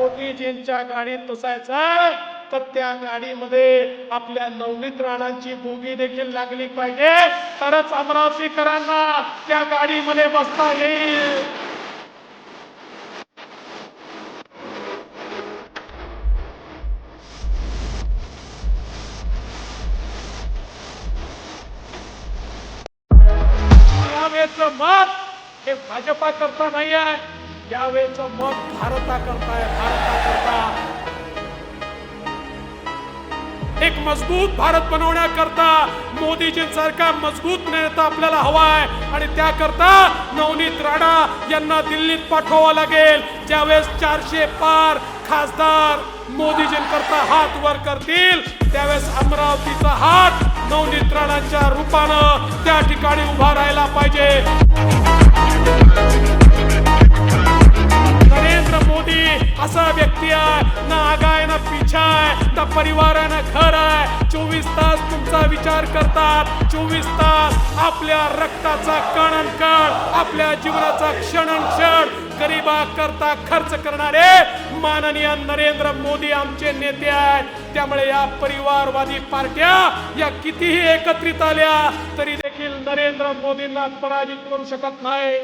मोदीजींच्या गाडीत बसायचं तर त्या गाडीमध्ये आपल्या नवनीत राणांची बोगी देखील लागली पाहिजे. तरच अमरावतीकरांना त्या गाडीमध्ये बसता येईल. मत हे भाजपा करता नाही आहे. यावेळेचं मत भारता करता भारता करता एक मजबूत भारत बनवण्याकरता मोदीजींसारखा मजबूत नेता आपल्याला हवा आहे आणि त्याकरता नवनीत राणा यांना दिल्लीत पाठवावं लागेल. ज्यावेळेस चारशे पार खासदार मोदीजींकरता हात वर करतील त्यावेळेस अमरावतीचा हात नवनीत राणाच्या रूपानं त्या ठिकाणी उभा राहायला पाहिजे. असा व्यक्ती आहे. ना आगाय ना पिछा आहे. ना परिवार आहे ना घर आहे. चोवीस तास तुमचा विचार करतात. चोवीस तास आपल्या रक्ताचा कणन कण आपल्या जीवनाचा क्षणन क्षण गरीबा करता खर्च करणारे माननीय नरेंद्र मोदी आमचे नेते आहेत. त्यामुळे या परिवारवादी पार्ट्या या कितीही एकत्रित आल्या तरी देखील नरेंद्र मोदींना पराजित करू शकत नाही.